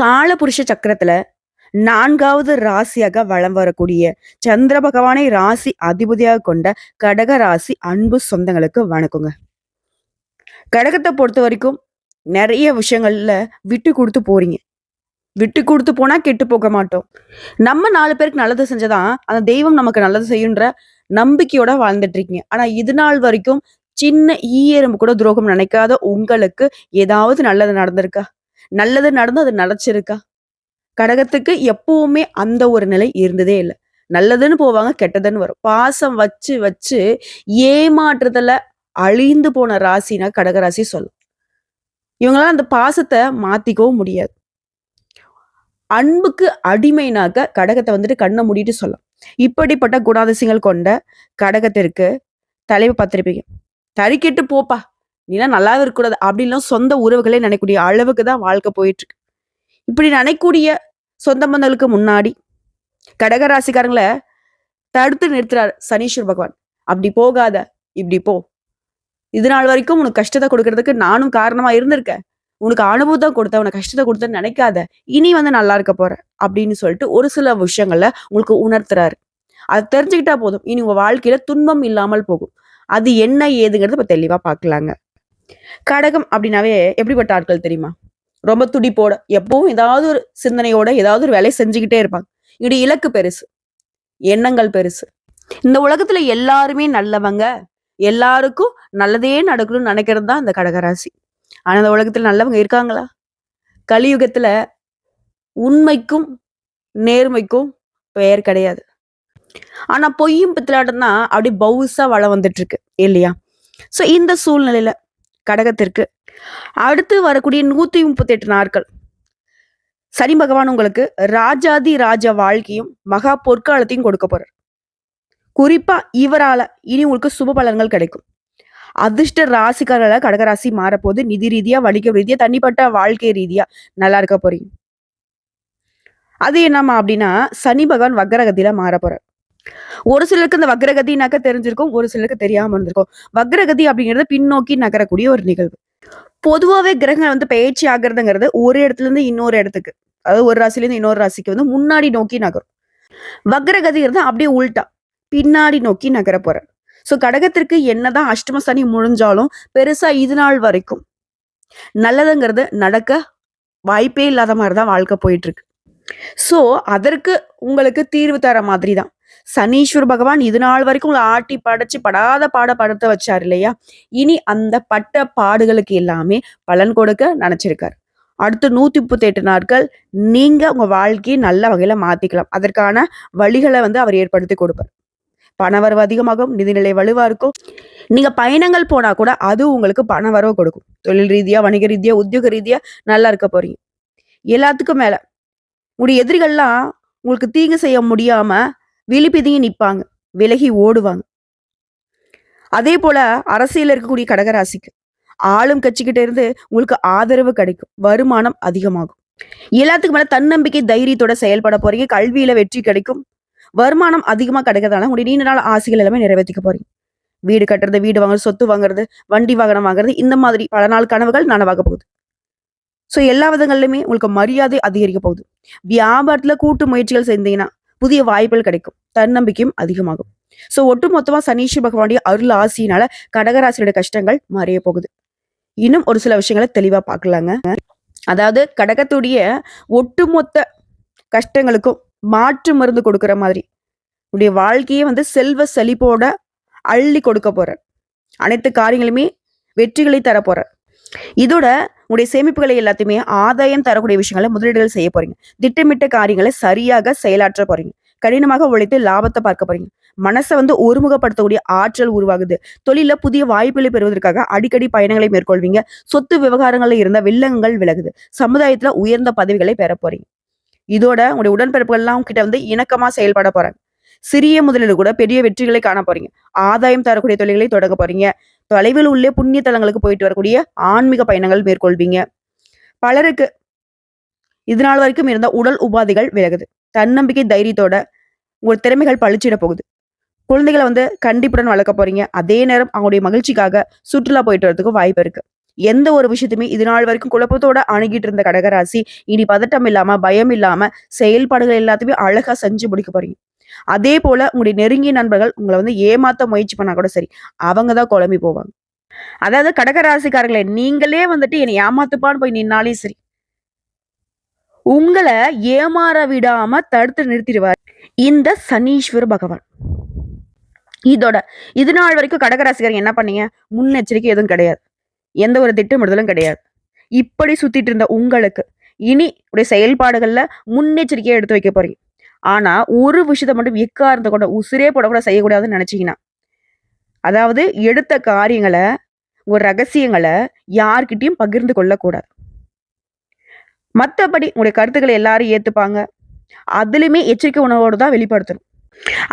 காலபுருஷ சக்கரத்துல நான்காவது ராசியாக வலம் வரக்கூடிய சந்திர பகவானை ராசி அதிபதியாக கொண்ட கடக ராசி அன்பு சொந்தங்களுக்கு வணக்கங்க. கடகத்தை பொறுத்த வரைக்கும் நிறைய விஷயங்கள்ல விட்டு கொடுத்து போறீங்க. விட்டு கொடுத்து போனா கெட்டு போக மாட்டோம். நம்ம நாலு பேருக்கு நல்லது செஞ்சதான் அந்த தெய்வம் நமக்கு நல்லது செய்யுன்ற நம்பிக்கையோட வாழ்ந்துட்டு இருக்கீங்க. ஆனா இது நாள் வரைக்கும் சின்ன ஈ கூட துரோகம் நினைக்காத உங்களுக்கு ஏதாவது நல்லது நடந்திருக்கா? நல்லது நடந்து அது நடச்சிருக்கா கடகத்துக்கு எப்பவுமே அந்த ஒரு நிலை இருந்ததே இல்லை. நல்லதுன்னு போவாங்க கெட்டதுன்னு வரும். பாசம் வச்சு வச்சு ஏமாற்றுதல அழிந்து போன ராசினா கடகராசி சொல்லும். இவங்களால அந்த பாசத்தை மாத்திக்கவும் முடியாது. அன்புக்கு அடிமைனாக்க கடகத்தை வந்துட்டு கண்ணை மூடிட்டு சொல்லலாம் இப்படிப்பட்ட குணாதிசயங்கள் கொண்ட கடகத்திற்கு தலைவு பார்த்திருப்பீங்க. தறிக்கிட்டு போப்பா. நீலாம் நல்லாவே இருக்கக்கூடாது அப்படின்லாம் சொந்த உறவுகளே நினைக்கக்கூடிய அளவுக்கு தான் வாழ்க்கை போயிட்டுருக்கு. இப்படி நினைக்கக்கூடிய சொந்த பந்தங்களுக்கு முன்னாடி கடகராசிக்காரங்களை தடுத்து நிறுத்துறாரு சனீஸ்வர் பகவான். அப்படி போகாத இப்படி போ. இது நாள் வரைக்கும் உனக்கு கஷ்டத்தை கொடுக்கறதுக்கு நானும் காரணமா இருந்திருக்கேன். உனக்கு அனுபவத்தை கொடுத்த உனக்கு கஷ்டத்தை கொடுத்தேன்னு நினைக்காத. இனி வந்து நல்லா இருக்க போற அப்படின்னு சொல்லிட்டு ஒரு சில விஷயங்கள்ல உங்களுக்கு உணர்த்துறாரு. அதை தெரிஞ்சுக்கிட்டா போதும். இனி உங்க வாழ்க்கையில துன்பம் இல்லாமல் போகும். அது என்ன ஏதுங்கிறத இப்ப தெளிவா பார்க்கலாங்க. கடகம் அப்படின்னாவே எப்படிப்பட்ட ஆட்கள் தெரியுமா? ரொம்ப துடிப்போட எப்பவும் ஏதாவது ஒரு சிந்தனையோட ஏதாவது ஒரு வேலையை செஞ்சுக்கிட்டே இருப்பாங்க. இடி இலக்கு பெருசு எண்ணங்கள் பெருசு. இந்த உலகத்துல எல்லாருமே நல்லவங்க எல்லாருக்கும் நல்லதே நடக்கணும்னு நினைக்கிறது தான் இந்த கடகராசி. ஆனா இந்த உலகத்துல நல்லவங்க இருக்காங்களா? கலியுகத்துல உண்மைக்கும் நேர்மைக்கும் பெயர் கிடையாது. ஆனா பொய்யும் பித்தலாட்டம் தான் அப்படி பவுசா வளம் வந்துட்டு இருக்கு இல்லையா? சோ இந்த சூழ்நிலையில கடகத்திற்கு. அடுத்து வரக்கூடிய நூத்தி முப்பத்தி எட்டு நாட்கள். சனி பகவான் உங்களுக்கு ராஜாதி ராஜ வாழ்க்கையும் மகா பொற்காலத்தையும் கொடுக்க போறார். குறிப்பா இவரால இனி உங்களுக்கு சுப பலன்கள் கிடைக்கும். அதிர்ஷ்ட ராசிக்காரர்கள கடகராசி மாறப்போது நிதி ரீதியா வணிக ரீதியா தனிப்பட்ட வாழ்க்கை ரீதியா நல்லா இருக்க போறீங்க. அது என்னம்மா அப்படின்னா சனி பகவான் வக்கரகத்தில மாற போறார். ஒரு சிலருக்கு இந்த வக்ரகதினாக்க தெரிஞ்சிருக்கும் ஒரு சிலருக்கு தெரியாம இருந்திருக்கும். வக்ரகதி அப்படிங்கிறது பின்னோக்கி நகரக்கூடிய ஒரு நிகழ்வு. பொதுவாகவே கிரகங்கள் வந்து பயிற்சி ஆகிறதுங்கிறது ஒரு இடத்துல இருந்து இன்னொரு இடத்துக்கு அதாவது ஒரு ராசில இருந்து இன்னொரு ராசிக்கு வந்து முன்னாடி நோக்கி நகரும். வக்ரகதிங்கிறது அப்படியே உள்டா பின்னாடி நோக்கி நகர போற. ஸோ கடகத்திற்கு என்னதான் அஷ்டம சனி முடிஞ்சாலும் பெருசா இது நாள் வரைக்கும் நல்லதுங்கிறது நடக்க வாய்ப்பே இல்லாத மாதிரி தான் வாழ்க்கை போயிட்டு இருக்கு. ஸோ அதற்கு உங்களுக்கு தீர்வு தர மாதிரி தான் சனீஸ்வர் பகவான் இது நாள் வரைக்கும் உங்களை ஆட்டி படைச்சு படாத பாட படுத்த வச்சார் இல்லையா? இனி அந்த பட்ட பாடுகளுக்கு எல்லாமே பலன் கொடுக்க நினைச்சிருக்காரு. அடுத்து நூத்தி முப்பத்தி எட்டு நாட்கள் நீங்க உங்க வாழ்க்கையை நல்ல வகையில மாத்திக்கலாம். அதற்கான வழிகளை வந்து அவர் ஏற்படுத்தி கொடுப்பார். பணவரவு அதிகமாகும் நிதிநிலை வலுவா இருக்கும். நீங்க பயணங்கள் போனா கூட அது உங்களுக்கு பண வரவு கொடுக்கும். தொழில் ரீதியா வணிக ரீதியா உத்தியோக ரீதியா நல்லா இருக்க போறீங்க. எல்லாத்துக்கும் மேல. உங்களுடைய எதிரிகள்லாம் உங்களுக்கு தீங்கு செய்ய முடியாம விழிப்பிதிங்கி நிற்பாங்க. விலகி ஓடுவாங்க. அதே போல அரசியல் இருக்கக்கூடிய கடகராசிக்கு ஆளும் கட்சிக்கிட்ட இருந்து உங்களுக்கு ஆதரவு கிடைக்கும். வருமானம் அதிகமாகும். எல்லாத்துக்கு மேல தன்னம்பிக்கை தைரியத்தோட செயல்பட போறீங்க. கல்வியில வெற்றி கிடைக்கும். வருமானம் அதிகமா கிடைக்கிறதால உங்களுடைய நீண்ட நாள் ஆசைகள் எல்லாமே நிறைவேற்றிக்க போறீங்க. வீடு கட்டுறது வீடு வாங்குறது சொத்து வாங்குறது வண்டி வாகனம் வாங்குறது இந்த மாதிரி பல நாள் கனவுகள் நனவாக போகுது. ஸோ எல்லா விதங்கள்லையுமே உங்களுக்கு மரியாதை அதிகரிக்க போகுது. வியாபாரத்துல கூட்டு முயற்சிகள் செஞ்சீங்கன்னா புதிய வாய்ப்புகள் கிடைக்கும். தன்னம்பிக்கையும் அதிகமாகும். ஸோ ஒட்டு மொத்தமா சனீஸ்வர பகவானுடைய அருள் ஆசியினால கடகராசியோட கஷ்டங்கள் மறைய போகுது. இன்னும் ஒரு சில விஷயங்களை தெளிவா பார்க்கலாங்க. அதாவது கடகத்துடைய ஒட்டுமொத்த கஷ்டங்களுக்கும் மாற்று மருந்து கொடுக்கிற மாதிரி. உடைய வாழ்க்கையே வந்து செல்வ செழிப்போட அள்ளி கொடுக்க போற அனைத்து காரியங்களுமே வெற்றிகளை தர போற இதோட உங்களுடைய சேமிப்புகளை எல்லாத்தையுமே ஆதாயம் தரக்கூடிய விஷயங்களை முதலீடுகள் செய்ய போறீங்க. திட்டமிட்ட காரியங்களை சரியாக செயலாற்ற போறீங்க. கடினமாக உழைத்து லாபத்தை பார்க்க போறீங்க. மனசை வந்து ஒருமுகப்படுத்தக்கூடிய ஆற்றல் உருவாகுது. தொழில புதிய வாய்ப்புகளை பெறுவதற்காக அடிக்கடி பயணங்களை மேற்கொள்வீங்க. சொத்து விவகாரங்களில் இருந்த வில்லங்கள் விலகுது. சமுதாயத்துல உயர்ந்த பதவிகளை பெற போறீங்க. இதோட உங்களுடைய உடன்பிறப்புகள்லாம் கிட்ட வந்து இணக்கமா செயல்பட போறாங்க. சிறிய முதலீடு கூட பெரிய வெற்றிகளை காண போறீங்க. ஆதாயம் தரக்கூடிய தொழில்களை தொடங்க போறீங்க. தொலைவில் உள்ள புண்ணிய தலங்களுக்கு போயிட்டு வரக்கூடிய ஆன்மீக பயணங்கள் மேற்கொள்வீங்க. பலருக்கு இது நாள் வரைக்கும் இருந்த உடல் உபாதைகள் விலகுது. தன்னம்பிக்கை தைரியத்தோட உங்கள் திறமைகள் பழிச்சிட போகுது. குழந்தைகளை வந்து கண்டிப்புடன் வளர்க்க போறீங்க. அதே நேரம் அவங்களுடைய மகிழ்ச்சிக்காக சுற்றுலா போயிட்டு வரதுக்கு வாய்ப்பு இருக்கு. எந்த ஒரு விஷயத்தையுமே இது நாள் வரைக்கும் குழப்பத்தோட அணுகிட்டு இருந்த கடகராசி இனி பதட்டம் இல்லாம பயம் இல்லாம செயல்பாடுகள் எல்லாத்தையுமே அழகா செஞ்சு முடிக்க போறீங்க. அதே போல உங்களுடைய நெருங்கிய நண்பர்கள் உங்களை வந்து ஏமாத்த முயற்சி பண்ணா கூட சரி அவங்க தான் குழம்பி போவாங்க. அதாவது கடகராசிக்காரங்களே நீங்களே வந்துட்டு என்னை ஏமாத்துப்பான்னு போய் நின்னாலே சரி. உங்களை ஏமாற விடாம தடுத்து நிறுத்திடுவார் இந்த சனீஸ்வர பகவான். இதோட இது நாள் வரைக்கும் கடகராசிக்காரங்க என்ன பண்ணீங்க? முன்னெச்சரிக்கை எதுவும் கிடையாது. எந்த ஒரு திட்டமிடுதலும் கிடையாது. இப்படி சுத்திட்டு இருந்த உங்களுக்கு இனி உடைய செயல்பாடுகள்ல முன்னெச்சரிக்கையை எடுத்து வைக்க போறீங்க. ஆனா ஒரு விஷயத்த மட்டும் எக்காரந்த கூட உசுரே போட கூட செய்யக்கூடாதுன்னு நினைச்சீங்கன்னா. அதாவது எடுத்த காரியங்களை ஒரு ரகசியங்களை யார்கிட்டையும் பகிர்ந்து கொள்ளக்கூடாது. மற்றபடி உங்களுடைய கருத்துக்களை எல்லாரும் ஏற்றுப்பாங்க அதுலேயுமே எச்சரிக்கை உணவோடு தான் வெளிப்படுத்தணும்.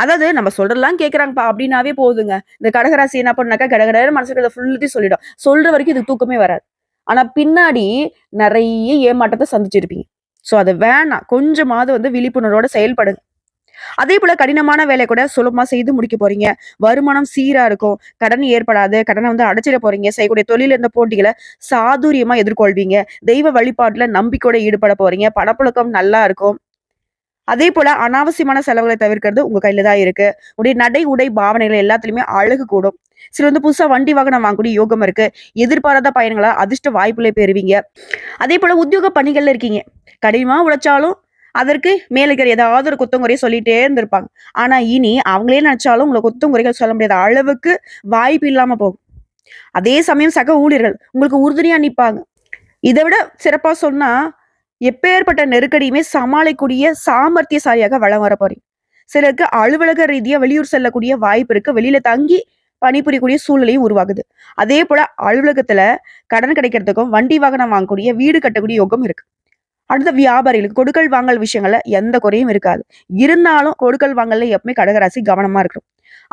அதாவது நம்ம சொல்றதெல்லாம் கேட்குறாங்கப்பா அப்படின்னாவே போதுங்க. இந்த கடகராசி என்ன பண்ணாக்கா கடகடன்னு மனசுக்கு ஃபுல்லத்தையும் சொல்லிடும். சொல்ற வரைக்கும் இதுக்கு தூக்கமே வராது. ஆனா பின்னாடி நிறைய ஏமாற்றத்தை சந்திச்சிருப்பீங்க. ஸோ அது வேணாம். கொஞ்சமாவது வந்து விழிப்புணர்வோட செயல்படுங்க. அதே போல கடினமான வேலை கூட சுலபமா செய்து முடிக்க போறீங்க. வருமானம் சீரா இருக்கும். கடன் ஏற்படாது. கடனை வந்து அடைச்சிட போறீங்க. செய்யக்கூடிய தொழில் இருந்த போட்டிகளை சாதுரியமா எதிர்கொள்வீங்க. தெய்வ வழிபாட்டுல நம்பிக்கையோட ஈடுபட போறீங்க. பணப்புழக்கம் நல்லா இருக்கும். அதே போல அனாவசியமான செலவுகளை தவிர்க்கிறது உங்க கையில தான் இருக்கு. உடைய நடை உடை பாவனைகள் எல்லாத்துலயுமே அழகு கூடும். சில வந்து புதுசா வண்டி வாகனம் வாங்கக்கூடிய யோகம் இருக்கு. எதிர்பாராத பயணங்களா அதிர்ஷ்ட வாய்ப்புகளை பெறுவீங்க. அதே போல உத்தியோக பணிகள்ல இருக்கீங்க. கடினமா உழைச்சாலும் அதற்கு மேலே ஏதாவது ஒரு குத்தங்குறையை சொல்லிட்டே இருந்திருப்பாங்க. ஆனா இனி அவங்களே நினைச்சாலும் உங்களை குத்தங்குறைகள் சொல்ல முடியாத அளவுக்கு வாய்ப்பு இல்லாம போகும். அதே சமயம் சக ஊழியர்கள் உங்களுக்கு உறுதுணையா நிற்பாங்க இதை விட சிறப்பா சொன்னா எப்பேற்பட்ட நெருக்கடியுமே சமாளிக்கூடிய சாமர்த்தியசாலியாக வளம் வர போறீங்க சிலருக்கு அலுவலக ரீதியா வெளியூர் செல்லக்கூடிய வாய்ப்பு இருக்கு. வெளியில தங்கி பணிபுரியக்கூடிய சூழ்நிலையும் உருவாகுது. அதே போல அலுவலகத்துல கடன் கிடைக்கிறதுக்கும் வண்டி வாகனம் வாங்கக்கூடிய வீடு கட்டக்கூடிய யோகம் இருக்கு. அடுத்த வியாபாரிகளுக்கு கொடுக்கல் வாங்கல் விஷயங்கள்ல எந்த குறையும் இருக்காது. இருந்தாலும் கொடுக்கல் வாங்கல்ல எப்பவுமே கடகராசி கவனமா இருக்கணும்.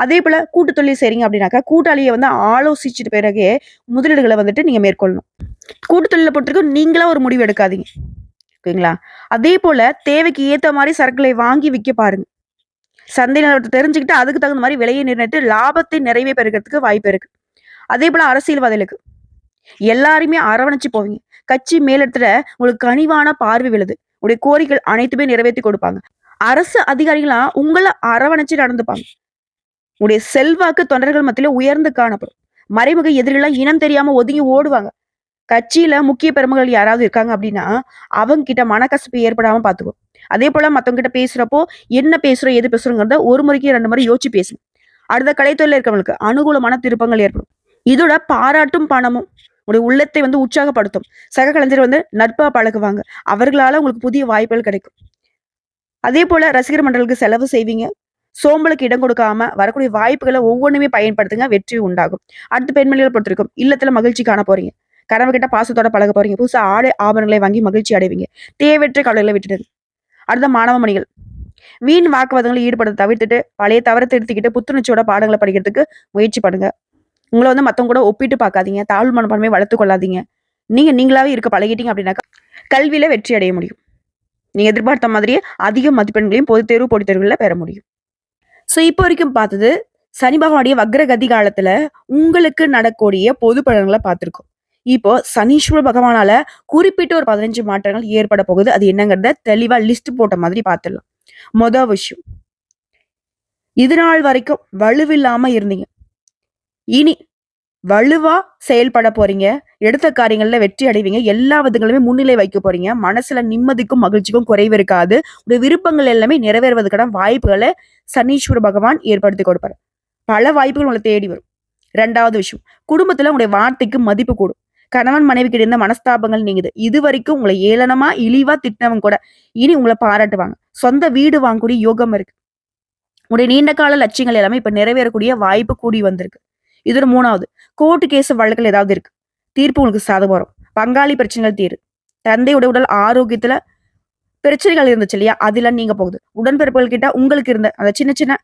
அதே போல கூட்டு தொழில் செய்றீங்க அப்படின்னாக்கா கூட்டாளியை வந்து ஆலோசிச்சுட்டு பிறகே முதலீடுகளை வந்துட்டு நீங்க மேற்கொள்ளணும். கூட்டு தொழிலை பொறுத்தவரைக்கும் நீங்களா ஒரு முடிவு எடுக்காதீங்க. ஓகேங்களா? அதே போல தேவைக்கு ஏத்த மாதிரி சரக்குகளை வாங்கி விற்க பாருங்க. சந்தை நிலவரத்தை தெரிஞ்சுக்கிட்டு அதுக்கு தகுந்த மாதிரி விலையை நிர்ணயித்து லாபத்தை நிறைவே பெறுகிறதுக்கு வாய்ப்பு இருக்கு. அதே போல அரசியல்வாதிகளுக்கு எல்லாருமே அரவணைச்சு போவீங்க. கட்சி மேலிடத்துல உங்களுக்கு கனிவான பார்வை விழுது. உடைய கோரிக்கைகள் அனைத்துமே நிறைவேற்றி கொடுப்பாங்க. அரசு அதிகாரிகளா உங்களை அரவணைச்சு நடந்துப்பாங்க. உடைய செல்வாக்கு தொண்டர்கள் மத்தியில உயர்ந்து காணப்படும். மறைமுக எதிரிகளா இனம் தெரியாம ஒதுங்கி ஓடுவாங்க. கட்சியில முக்கிய பெருமகள் யாராவது இருக்காங்க அப்படின்னா அவங்க கிட்ட மனக்கசப்பு ஏற்படாம பாத்துக்கும் அதே போல மத்தவங்க கிட்ட பேசுறப்போ என்ன பேசுறோம் எது பேசுறோங்கிறத ஒரு முறைக்கு ரெண்டு முறை யோசிச்சு பேசுங்க. அடுத்த கலைத்துறையில் இருக்கவங்களுக்கு அனுகூலமான திருப்பங்கள் ஏற்படும். இதோட பாராட்டும் பணமும் உங்களுடைய உள்ளத்தை வந்து உற்சாகப்படுத்தும். சக கலைஞர் வந்து நட்பா பழகுவாங்க. அவர்களால உங்களுக்கு புதிய வாய்ப்புகள் கிடைக்கும். அதே போல ரசிகர் மண்டலுக்கு செலவு செய்வீங்க. சோம்பலுக்கு இடம் கொடுக்காம வரக்கூடிய வாய்ப்புகளை ஒவ்வொன்றுமே பயன்படுத்துங்க. வெற்றி உண்டாகும். அடுத்து பெண்மணிகளை பொறுத்திருக்கும் இல்லத்துல மகிழ்ச்சி காண போறீங்க. கனவு கிட்ட பாசத்தோட பழக போறீங்க. புதுசா ஆடை ஆபரணங்களை வாங்கி மகிழ்ச்சி அடைவீங்க. தேவையற்ற கவலைகளை விட்டுடுங்க. அடுத்த மாணவ மணிகள். வீண் வாக்குவாதங்களை ஈடுபட தவிர்த்துட்டு பழைய தவறை திருத்திக்கிட்டு புத்துணர்ச்சியோட பாடங்களை படிக்கிறதுக்கு முயற்சி பண்ணுங்க. உங்களை வந்து மத்தவங்க கூட ஒப்பிட்டு பார்க்காதீங்க. தாழ்வு மனப்பான்மையை வளர்த்து கொள்ளாதீங்க. நீங்க நீங்களாவே இருக்க பழகிட்டீங்க அப்படின்னாக்கா கல்வியில வெற்றி அடைய முடியும். நீங்க எதிர்பார்த்த மாதிரியே அதிக மதிப்பெண்களையும் பொது தேர்வு போட்டித் தேர்வுகளில் பெற முடியும். ஸோ இப்போ வரைக்கும் பார்த்தது சனி பகவானுடைய வக்ரகதி காலத்துல உங்களுக்கு நடக்கூடிய பொது பலன்களை பார்த்திருக்கோம். இப்போ சனீஸ்வர பகவானால குறிப்பிட்ட ஒரு பதினஞ்சு மாற்றங்கள் ஏற்பட போகுது. அது என்னங்கிறத தெளிவா லிஸ்ட் போட்ட மாதிரி பார்த்துடலாம் மொதல் விஷயம். இது நாள் வரைக்கும் வலுவில்லாம இருந்தீங்க. இனி வலுவா செயல்பட போறீங்க. எடுத்த காரியங்கள்ல வெற்றி அடைவீங்க. எல்லா விதங்களுமே முன்னிலை வைக்க போறீங்க. மனசுல நிம்மதிக்கும் மகிழ்ச்சிக்கும் குறைவு இருக்காது. உடைய விருப்பங்கள் எல்லாமே நிறைவேறுவதற்கான வாய்ப்புகளை சனீஸ்வர பகவான் ஏற்படுத்தி கொடுப்பாரு. பல வாய்ப்புகள் உங்களை தேடி வரும். ரெண்டாவது விஷயம். குடும்பத்துல உங்களுடைய வார்த்தைக்கு மதிப்பு கூடும். கணவன் மனைவிக்கு இருந்த மனஸ்தாபங்கள் நீங்குது. இது வரைக்கும் உங்களை ஏளனமா இழிவா திட்டினவங்க கூட இனி உங்களை பாராட்டுவாங்க. சொந்த வீடு வாங்கக்கூடிய யோகம் இருக்கு. உடைய நீண்ட கால லட்சியங்கள் எல்லாமே இப்ப நிறைவேறக்கூடிய வாய்ப்பு கூடி வந்திருக்கு. இதோட மூணாவது. கோர்ட்டு கேஸ் வழக்குகள் ஏதாவது இருக்கு. தீர்ப்பு உங்களுக்கு சாதகம் வரும். பங்காளி பிரச்சனைகள் தீரு. தந்தையோட உடல் ஆரோக்கியத்துல பிரச்சனைகள் இருந்துச்சு இல்லையா? அதெல்லாம் நீங்க போகுது. உடன்பிறப்புகள் கிட்ட உங்களுக்கு இருந்த அந்த சின்ன சின்ன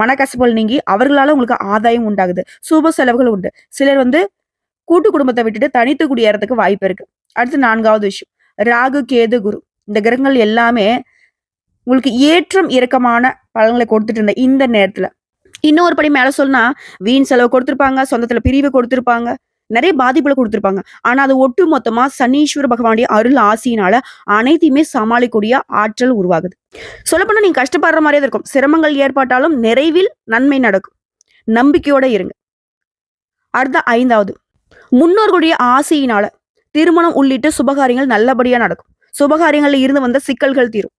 மனக்கசப்புகள் நீங்கி அவர்களால உங்களுக்கு ஆதாயம் உண்டாகுது. சுப செலவுகள் உண்டு. சிலர் வந்து கூட்டு குடும்பத்தை விட்டுட்டு தனித்து குடியேறதுக்கு வாய்ப்பு இருக்கு. அடுத்து நான்காவது விஷயம். ராகு கேது குரு. இந்த கிரகங்கள் எல்லாமே உங்களுக்கு ஏற்றம் இறக்கமான பலன்களை கொடுத்துட்டு இருந்த இந்த நேரத்துல. இன்னொரு படி மேல சொன்னா வீண் செலவு கொடுத்துருப்பாங்க சொந்தத்துல பிரிவு கொடுத்துருப்பாங்க நிறைய பாதிப்புகளை கொடுத்துருப்பாங்க. ஆனா அது ஒட்டு மொத்தமா சனீஸ்வர பகவானுடைய அருள் ஆசியினால அனைத்தையுமே சமாளிக்கக்கூடிய ஆற்றல் உருவாகுது. சொல்லப்போனா நீங்க கஷ்டப்படுற மாதிரியே தான் இருக்கும். சிரமங்கள் ஏற்பட்டாலும் நிறைவில் நன்மை நடக்கும். நம்பிக்கையோட இருங்க. அடுத்த ஐந்தாவது. முன்னோர்களுடைய ஆசையினால திருமணம் உள்ளிட்ட சுபகாரியங்கள் நல்லபடியா நடக்கும். சுபகாரியங்கள்ல இருந்து வந்த சிக்கல்கள் தீரும்.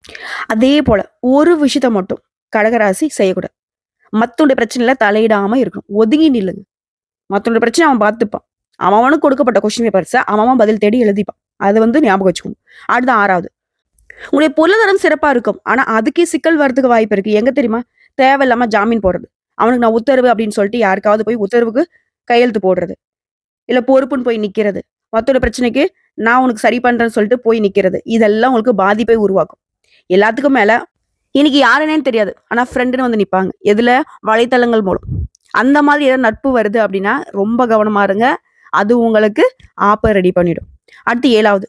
அதே போல ஒரு விஷயத்த மட்டும் கடகராசி செய்யக்கூடாது. மத்தோடைய பிரச்சனையில தலையிடாம இருக்கணும். ஒதுங்கி நில்லுங்க. மத்தோட பிரச்சனை அவன் பார்த்துப்பான். அவனுக்கு கொடுக்கப்பட்ட கொஸ்டின் பேப்பர்ஸை அவன் பதில் தேடி எழுதிப்பான். அதை வந்து ஞாபகம் வச்சுக்கணும் அடுத்த ஆறாவது. உங்களுடைய பொருளாதாரம் சிறப்பா இருக்கும். ஆனா அதுக்கே சிக்கல் வர்றதுக்கு வாய்ப்பு இருக்கு. எங்க தெரியுமா? தேவையில்லாம ஜாமீன் போடுறது. அவனுக்கு நான் உத்தரவு அப்படின்னு சொல்லிட்டு யாருக்காவது போய் உத்தரவுக்கு கையெழுத்து போடுறது. இல்லை பொறுப்புன்னு போய் நிற்கிறது மத்தோட பிரச்சனைக்கு நான் உனக்கு சரி பண்ணுறேன்னு சொல்லிட்டு போய் நிற்கிறது இதெல்லாம் உங்களுக்கு பாதிப்பை உருவாக்கும். எல்லாத்துக்கும் மேலே இன்னைக்கு யாருன்னே தெரியாது. ஆனால் ஃப்ரெண்டுன்னு வந்து நிற்பாங்க எதில்? வலைத்தளங்கள் மூலம். அந்த மாதிரி ஏதாவது நட்பு வருது அப்படின்னா ரொம்ப கவனமா இருங்க. அது உங்களுக்கு ஆப்பை ரெடி பண்ணிடும். அடுத்து ஏழாவது.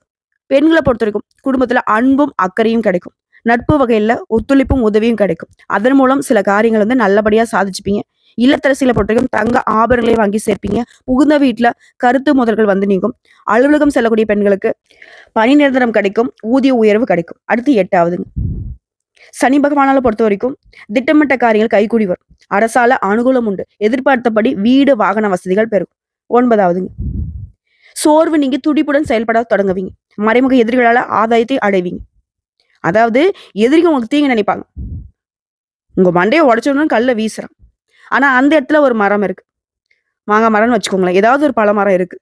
பெண்களை பொறுத்த வரைக்கும் குடும்பத்தில் அன்பும் அக்கறையும் கிடைக்கும். நட்பு வகையில் ஒத்துழைப்பும் உதவியும் கிடைக்கும். அதன் மூலம் சில காரியங்கள் வந்து நல்லபடியாக சாதிச்சுப்பீங்க. இல்லத்தரசிகளை பொறுத்த தங்க ஆபரணங்களை வாங்கி சேர்ப்பீங்க. புகுந்த வீட்டுல கருத்து முதல்கள் வந்து நீங்கும். அலுவலகம் செல்லக்கூடிய பெண்களுக்கு பணி நிரந்தரம் கிடைக்கும். ஊதிய உயர்வு கிடைக்கும். அடுத்து எட்டாவதுங்க. சனி பகவானால பொறுத்த வரைக்கும் திட்டமிட்ட காரியங்கள் கைகூடி வரும். அரசால அனுகூலம் உண்டு. எதிர்பார்த்தபடி வீடு வாகன வசதிகள் பெறும். ஒன்பதாவதுங்க. சோர்வு நீங்க துடிப்புடன் செயல்பட தொடங்குவீங்க. மறைமுக எதிரிகளால ஆதாயத்தை அடைவீங்க. அதாவது எதிரிங்க உங்களுக்கு தீங்கு நினைப்பாங்க. உங்க மண்டையை உடச்சோன்னு கல்ல வீசுறான். ஆனா அந்த இடத்துல ஒரு மரம் இருக்கு. மாங்காய் மரம்னு வச்சுக்கோங்களேன். ஏதாவது ஒரு பழ மரம் இருக்கு.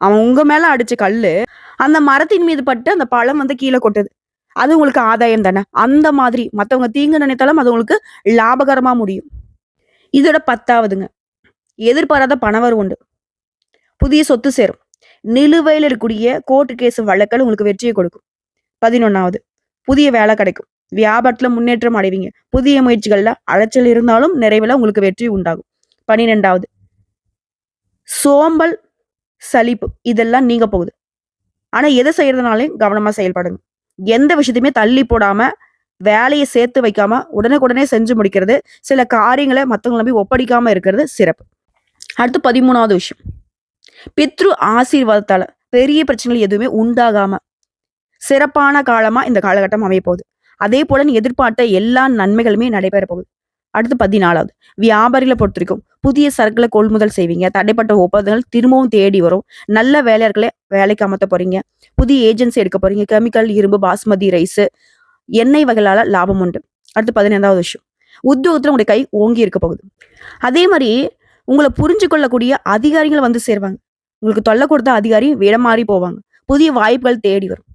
அவன் உங்க மேல அடிச்ச கல்லு அந்த மரத்தின் மீது பட்டு அந்த பழம் வந்து கீழே கொட்டுது. அது உங்களுக்கு ஆதாயம் தானே? அந்த மாதிரி மத்தவங்க தீங்கு நினைத்தாலும் அது உங்களுக்கு லாபகரமா முடியும். இதோட பத்தாவதுங்க. எதிர்பாராத பணவர் உண்டு புதிய சொத்து சேரும். நிலுவையில் இருக்கக்கூடிய கோர்ட்டு கேஸ் வழக்கல் உங்களுக்கு வெற்றியை கொடுக்கும். பதினொன்னாவது. புதிய வேலை கிடைக்கும். வியாபாரத்தில் முன்னேற்றம் அடைவீங்க. புதிய முயற்சிகளில் அலைச்சல் இருந்தாலும் நிறைவில் உங்களுக்கு வெற்றி உண்டாகும். பன்னிரெண்டாவது சோம்பல் சலிப்பு இதெல்லாம் நீங்க போகுது. ஆனா எதை செய்யறதுனாலையும் கவனமா செயல்படுங்க. எந்த விஷயத்தையுமே தள்ளி போடாம வேலையை சேர்த்து வைக்காம உடனுக்குடனே செஞ்சு முடிக்கிறது சில காரியங்களை மற்றவங்களை நம்பி ஒப்படைக்காம இருக்கிறது சிறப்பு. அடுத்து பதிமூணாவது விஷயம். பித்ரு ஆசீர்வாதத்தால பெரிய பிரச்சனைகள் எதுவுமே உண்டாகாம சிறப்பான காலமா இந்த காலகட்டம் அமைய போகுது அதே போல நீ எதிர்பார்த்த எல்லா நன்மைகளுமே நடைபெற போகுது. அடுத்து பதினாலாவது. வியாபாரிகளை பொறுத்த வரைக்கும் புதிய சரக்குகளை கொள்முதல் செய்வீங்க. தடைப்பட்ட ஒப்பந்தங்கள் திரும்பவும் தேடி வரும். நல்ல வேலையாட்களை வேலைக்கு அமர்த்த போறீங்க. புதிய ஏஜென்சி எடுக்க போறீங்க. கெமிக்கல் இரும்பு பாஸ்மதி ரைஸ் எண்ணெய் வகைகளால லாபம் உண்டு. அடுத்து பதினைந்தாவது விஷயம். உத்தியோகத்துல உங்களுடைய கை ஓங்கி இருக்க போகுது. அதே மாதிரி உங்களை புரிஞ்சு கொள்ளக்கூடிய அதிகாரிகள் வந்து சேருவாங்க. உங்களுக்கு தொல்லை கொடுத்த அதிகாரி விட மாறி போவாங்க. புதிய வாய்ப்புகள் தேடி வரும்.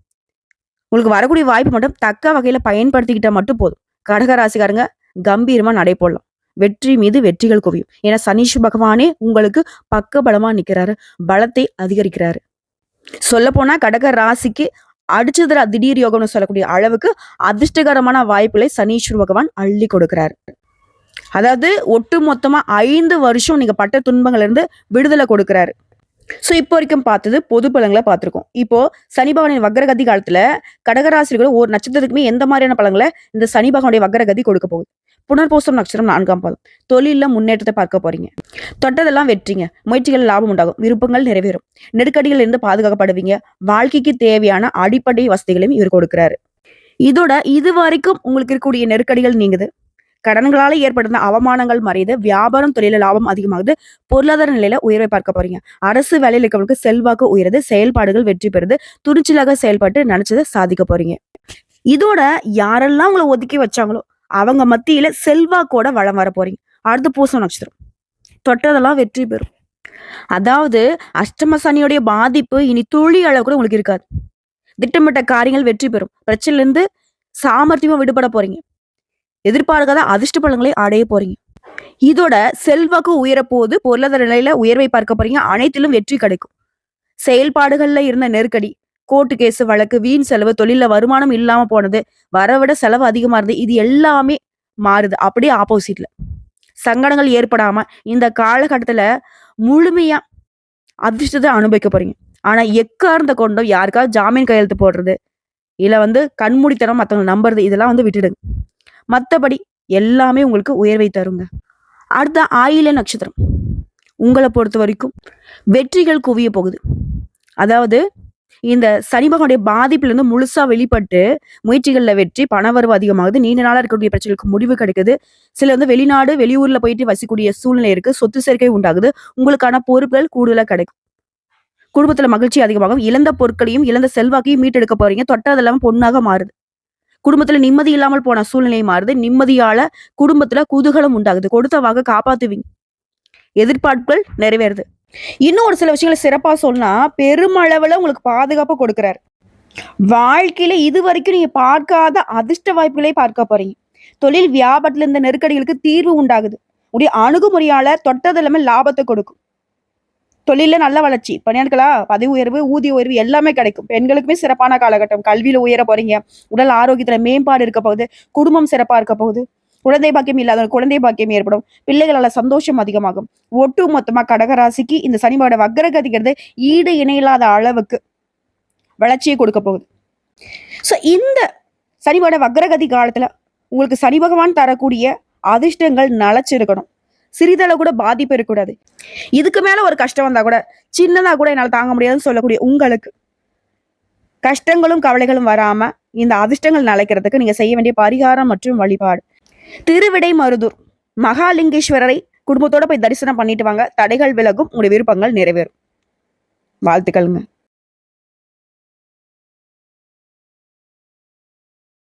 உங்களுக்கு வரக்கூடிய வாய்ப்பு மட்டும் தக்க வகையில பயன்படுத்திக்கிட்டா மட்டும் போதும். கடகராசிக்காரங்க கம்பீரமா நடை போடலாம். வெற்றி மீது வெற்றிகள் குவியும். ஏன்னா சனீஷ் பகவானே உங்களுக்கு பக்க பலமா நிக்கிறாரு. பலத்தை அதிகரிக்கிறாரு. சொல்ல போனா கடக ராசிக்கு அடிச்சதுல திடீர் யோகம்னு சொல்லக்கூடிய அளவுக்கு அதிர்ஷ்டகரமான வாய்ப்புகளை சனீஸ்வர் பகவான் அள்ளி கொடுக்கிறாரு. அதாவது ஒட்டு மொத்தமா ஐந்து வருஷம் நீங்க பட்ட துன்பங்கள்ல இருந்து விடுதலை கொடுக்கிறாரு. ஸோ இப்போ வரைக்கும் பார்த்தது பொது பலன்களை பார்த்துருக்கோம். இப்போ சனி பகவானின் வக்ரகதி காலத்துல கடகராசிரியர்கள் ஒரு நட்சத்திரத்துக்குமே எந்த மாதிரியான பலன்களை இந்த சனி பகவானுடைய வக்ரகதி கொடுக்க போகுது? புனர்போசம் நட்சத்திரம் நான்காம் பாதம். தொழிலில் முன்னேற்றத்தை பார்க்க போறீங்க. தொட்டதெல்லாம் வெற்றிங்க. முயற்சிகள் லாபம் உண்டாகும். விருப்பங்கள் நிறைவேறும். நெருக்கடிகள் இருந்து பாதுகாக்கப்படுவீங்க. வாழ்க்கைக்கு தேவையான அடிப்படை வசதிகளையும் இவர் கொடுக்கிறாரு. இதோட இது வரைக்கும் உங்களுக்கு இருக்கக்கூடிய நெருக்கடிகள் நீங்குது. கடன்களால ஏற்படுத்த அவமானங்கள் மறையுது வியாபாரம் தொழில லாபம் அதிகமாகுது. பொருளாதார நிலையில உயர்வை பார்க்க போறீங்க. அரசு வேலையில் இருக்கவங்களுக்கு செல்வாக்கு உயருது செயல்பாடுகள் வெற்றி பெறுது. துணிச்சலாக செயல்பட்டு நினைச்சதை சாதிக்க போறீங்க. இதோட யாரெல்லாம் உங்களை ஒதுக்கி வச்சாங்களோ அவங்க மத்தியில செல்வாக்கோட வளம் வர போறீங்க. அடுத்து பூசம் நட்சத்திரம். தொட்டதெல்லாம் வெற்றி பெறும். அதாவது அஷ்டம சனியுடைய பாதிப்பு இனி துளி அளவு கூட உங்களுக்கு இருக்காது. திட்டமிட்ட காரியங்கள் வெற்றி பெறும். பிரச்சனைல இருந்து சாமர்த்தியமா விடுபட போறீங்க. எதிர்பார்க்காத அதிர்ஷ்ட பலன்களை அடைய போறீங்க. இதோட செல்வாக்கு உயரப்போது பொருளாதார நிலையில உயர்வை பார்க்க போறீங்க. அனைத்திலும் வெற்றி கிடைக்கும். செயல்பாடுகள்ல இருந்த நெருக்கடி கோர்ட்டு கேஸ் வழக்கு வீண் செலவு தொழில வருமானம் இல்லாம போனது வரவிட செலவு அதிகமா இருந்தது. இது எல்லாமே மாறுது. அப்படியே ஆப்போசிட்ல சங்கடங்கள் ஏற்படாம இந்த காலகட்டத்துல முழுமையா அதிர்ஷ்டத்தை அனுபவிக்க போறீங்க. ஆனா எக்கார்ந்த கொண்டும் யாருக்காவது ஜாமீன் கையெழுத்து போடுறது இல்ல வந்து கண்மூடித்தனம் மற்றவங்க நம்புறது இதெல்லாம் வந்து விட்டுடுங்க. மற்றபடி எல்லாமே உங்களுக்கு உயர்வை தருங்க. அடுத்த ஆயில நட்சத்திரம். உங்களை பொறுத்த வரைக்கும் வெற்றிகள் குவிய போகுது. அதாவது இந்த சனி பகவானுடைய பாதிப்புலேருந்து முழுசா வெளிப்பட்டு முயற்சிகள்ல வெற்றி பணவரவு அதிகமாகுது. நீண்ட நாளா இருக்கக்கூடிய பிரச்சனைகளுக்கு முடிவு கிடைக்குது. சில வந்து வெளிநாடு வெளியூர்ல போயிட்டு வசிக்கூடிய சூழ்நிலை இருக்கு. சொத்து சேர்க்கை உண்டாகுது. உங்களுக்கான பொறுப்புகள் கூடுதலா கிடைக்கும். குடும்பத்துல மகிழ்ச்சி அதிகமாகும். இழந்த பொருட்களையும் இழந்த செல்வாக்கையும் மீட்டெடுக்க போறீங்க. தொட்டதெல்லாம் பொண்ணாக மாறுது. குடும்பத்துல நிம்மதி இல்லாமல் போன சூழ்நிலை மாறுது. நிம்மதியால குடும்பத்துல குதூகலம் உண்டாகுது. கொடுத்த வாங்க காப்பாத்துவீங்க. எதிர்பார்ப்புகள் நிறைவேறுது. இன்னும் ஒரு சில விஷயங்களை சிறப்பா சொன்னா பெருமளவுல உங்களுக்கு பாதுகாப்பு கொடுக்குறாரு. வாழ்க்கையில இது வரைக்கும் நீங்க பார்க்காத அதிர்ஷ்ட வாய்ப்புகளை பார்க்க போறீங்க. தொழில் வியாபாரத்துல இந்த நெருக்கடிகளுக்கு தீர்வு உண்டாகுது. உடைய அணுகுமுறையால தொட்டது எல்லாமே லாபத்தை கொடுக்கும். தொழில நல்ல வளர்ச்சி. பணியாளர்களா பதவி உயர்வு ஊதிய உயர்வு எல்லாமே கிடைக்கும். பெண்களுக்குமே சிறப்பான காலகட்டம். கல்வியில உயர போறீங்க. உடல் ஆரோக்கியத்துல மேம்பாடு இருக்க போகுது. குடும்பம் சிறப்பா இருக்க போகுது. குழந்தை பாக்கியம் இல்லாத குழந்தை பாக்கியம் ஏற்படும். பிள்ளைகளால சந்தோஷம் அதிகமாகும். ஒட்டு மொத்தமா கடகராசிக்கு இந்த சனிபாட வக்கரகதிக்கிறது ஈடு இணையில்லாத அளவுக்கு வளர்ச்சியை கொடுக்க போகுது. ஸோ இந்த சனிபாட வக்கரகதி காலத்துல உங்களுக்கு சனி பகவான் தரக்கூடிய அதிர்ஷ்டங்கள் நலச்சிருக்கணும். சிறிதளவு கூட பாதிப்பு இருக்கக்கூடாது. இதுக்கு மேல ஒரு கஷ்டம் வந்தா கூட சின்னதா கூட என்னால் தாங்க முடியாதுன்னு சொல்லக்கூடிய உங்களுக்கு கஷ்டங்களும் கவலைகளும் வராம இந்த அதிர்ஷ்டங்கள் நிலைக்கிறதுக்கு நீங்க செய்ய வேண்டிய பரிகாரம் மற்றும் வழிபாடு. திருவிடை மருதூர் மகாலிங்கேஸ்வரரை குடும்பத்தோட போய் தரிசனம் பண்ணிட்டு வாங்க. தடைகள் விலகும் உங்களுடைய விருப்பங்கள் நிறைவேறும். வாழ்த்துக்கள்ங்க.